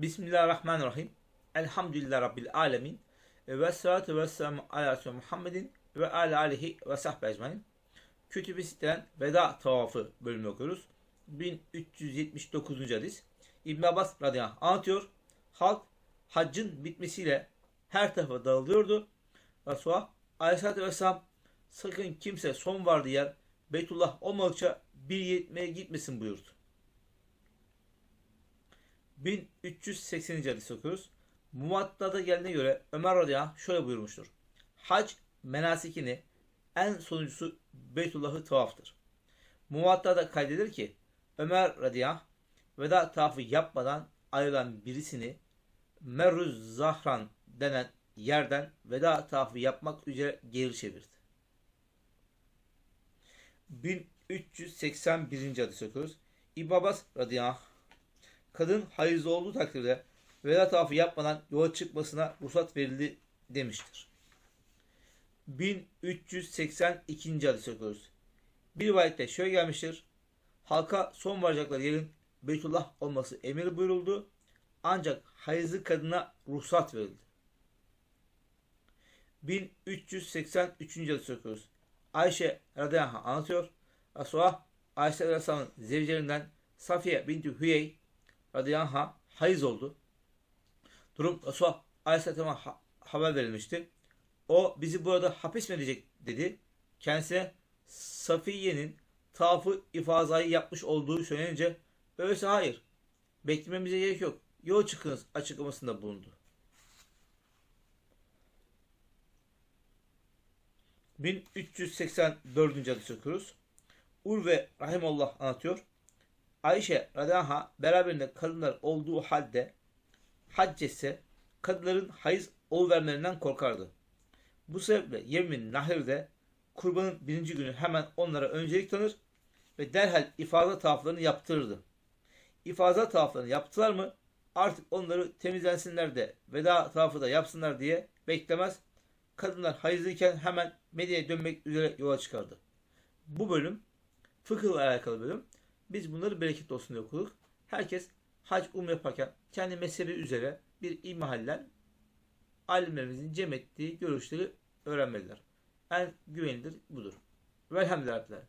Bismillahirrahmanirrahim. Elhamdülillah Rabbil alemin. Ve salatu ve selamu ala Muhammedin ve ala alihi ve sahbe ecmain. Kütüb-i Sitte'den Veda Tavafı bölümü okuyoruz. 1379. hadis. İbn Abbas radıyallahu anh anlatıyor. Halk haccın bitmesiyle her tarafa dağılıyordu. Resulullah aleyhissalatü vesselam sakın kimse son vardığı yer Beytullah olmadıkça bir yetmeye gitmesin buyurdu. 1380. hadis okuyoruz. Muvatta'da geldiğine göre Ömer radıyallahu şöyle buyurmuştur. Hac menasikini en sonuncusu Beytullah'ı tavaftır. Muvatta'da kaydedilir ki Ömer radıyallahu veda tavafı yapmadan ayrılan birisini Merruz Zahran denen yerden veda tavafı yapmak üzere geri çevirdi. 1381. hadis okuyoruz. İbn Abbas radıyallahu kadın hayızlı olduğu takdirde veda tavafı yapmadan yola çıkmasına ruhsat verildi demiştir. 1382. hadis okuyoruz. Bir rivayette şöyle gelmiştir. Halka son varacakları yerin Beytullah olması emir buyuruldu. Ancak hayızlı kadına ruhsat verildi. 1383. hadis okuyoruz. Ayşe radıyallahu anlatıyor. Resulullah Ayşe Aleyhisselam'ın zevcelerinden Safiye binti Hüyey radıyallahu anh hayız oldu. Durum Resulullah Aleyhisselam'a ha- haber verilmişti. O bizi burada hapis mi edecek dedi. Kendisine Safiye'nin tavafı ifazayı yapmış olduğu söylenince öyleyse hayır. Beklememize gerek yok. Yol çıkınız açıklamasında bulundu. 1384. hadis okuyoruz. Urve Rahimullah anlatıyor. Ayşe anh beraberinde kadınlar olduğu halde hac etse kadınların hayız oluvermelerinden korkardı. Bu sebeple yemin nahirde kurbanın birinci günü hemen onlara öncelik tanır ve derhal ifaza tavaflarını yaptırırdı. İfaza tavaflarını yaptılar mı artık onları temizlensinler de veda tavafı da yapsınlar diye beklemez. Kadınlar hayızlıyken hemen Medine'ye dönmek üzere yola çıkardı. Bu bölüm fıkıhla alakalı bölüm. Biz bunları bereketli olsun diye okuduk. Herkes hac um yaparken kendi mezhebi üzere bir ilmihaller alimlerimizin cem ettiği görüşleri öğrenmeliler. En güvenilir budur. Velhamdülillah.